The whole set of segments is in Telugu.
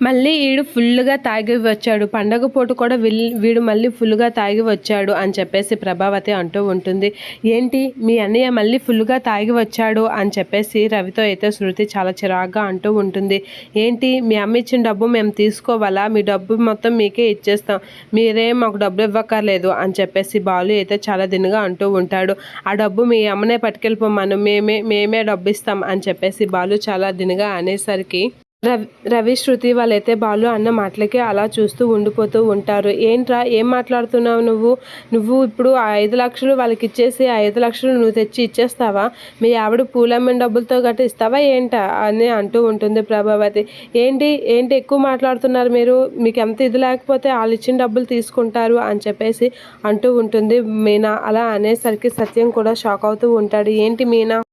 మళ్ళీ వీడు ఫుల్గా తాగి వచ్చాడు. పండగ పూట కూడా వీడు మళ్ళీ ఫుల్గా తాగి వచ్చాడు అని చెప్పేసి ప్రభావతి అంటూ ఉంటుంది. ఏంటి? మీ అన్నయ్య మళ్ళీ ఫుల్గా తాగి వచ్చాడు అని చెప్పేసి రవితో అయితే శృతి చాలా చిరాగ్గా అంటూ ఉంటుంది. ఏంటి? మీ అమ్మ ఇచ్చిన డబ్బు మేము తీసుకోవాలా? మీ డబ్బు మొత్తం మీకే ఇచ్చేస్తాం. మీరే మాకు డబ్బు ఇవ్వక్కర్లేదు అని చెప్పేసి బాలు అయితే చాలా దినగా అంటూ ఉంటాడు. ఆ డబ్బు మీ అమ్మనే పట్టుకెళ్ళిపోమాను మేమే మేమే డబ్బు ఇస్తాం అని చెప్పేసి బాలు చాలా దినగా అనేసరికి రవి రవి శృతి వాళ్ళైతే బాలు అన్న మాటలకి అలా చూస్తూ ఉండిపోతూ ఉంటారు. ఏంట్రా ఏం మాట్లాడుతున్నావు నువ్వు? నువ్వు ఇప్పుడు ఆ ఐదు లక్షలు వాళ్ళకి ఇచ్చేసి ఆ ఐదు లక్షలు నువ్వు తెచ్చి ఇచ్చేస్తావా? మీ ఆవిడ పూలమ్మని డబ్బులతో గట్టి ఇస్తావా ఏంటా అని అంటూ ఉంటుంది ప్రభావతి. ఏంటి ఏంటి ఎక్కువ మాట్లాడుతున్నారు మీరు? మీకు ఎంత ఇది లేకపోతే వాళ్ళు ఇచ్చిన డబ్బులు తీసుకుంటారు అని చెప్పేసి అంటూ ఉంటుంది మీనా. అలా అనేసరికి సత్యం కూడా షాక్ అవుతూ ఉంటాడు. ఏంటి మీనా?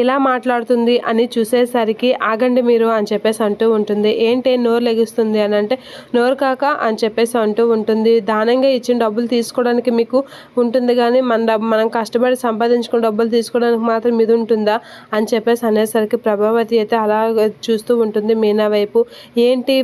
ఇలా మాట్లాడుతుంది అని చూసేసరికి ఆగండి మీరు అని చెప్పేసి అంటూ ఉంటుంది. ఏంటి నోరు లెగిస్తుంది అని అంటే నోరు కాక అని చెప్పేసి అంటూ ఉంటుంది. దానంగా ఇచ్చిన డబ్బులు తీసుకోవడానికి మీకు ఉంటుంది కానీ మన డబ్బు మనం కష్టపడి సంపాదించుకున్న డబ్బులు తీసుకోవడానికి మాత్రం ఇది ఉంటుందా అని చెప్పేసి అనేసరికి ప్రభావతి అయితే అలా చూస్తూ ఉంటుంది మీనా వైపు. ఏంటి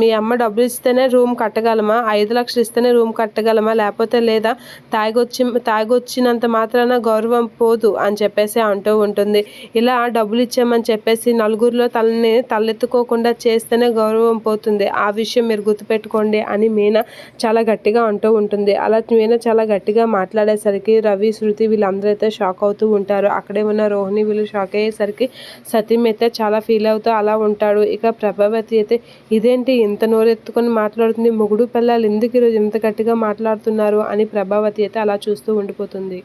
మీ అమ్మ డబ్బులు ఇస్తేనే రూమ్ కట్టగలమా? ఐదు లక్షలు ఇస్తేనే రూమ్ కట్టగలమా? లేకపోతే లేదా తాగొచ్చి తాగొచ్చినంత మాత్రాన గౌరవం పోదు అని చెప్పేసి అంటూ ఉంటుంది. ఇలా డబ్బులు ఇచ్చామని చెప్పేసి నలుగురిలో తలని తలెత్తుకోకుండా చేస్తేనే గౌరవం పోతుంది. ఆ విషయం మీరు గుర్తుపెట్టుకోండి అని మీనా చాలా గట్టిగా అంటూ ఉంటుంది. అలా మీనా చాలా గట్టిగా మాట్లాడేసరికి రవి శృతి వీళ్ళందరూ అయితే షాక్ అవుతూ ఉంటారు. అక్కడే ఉన్న రోహిణి వీళ్ళు షాక్ అయ్యేసరికి సతీం అయితే చాలా ఫీల్ అవుతూ అలా ఉంటాడు. ఇక ప్రభావతి అయితే ఇదేంటి ఇంత నోరెత్తుకొని మాట్లాడుతుంది? మొగుడు పిల్లలు ఎందుకు ఈరోజు ఇంత గట్టిగా మాట్లాడుతున్నారు? అని ప్రభావతి అయితే అలా చూస్తూ ఉండిపోతుంది.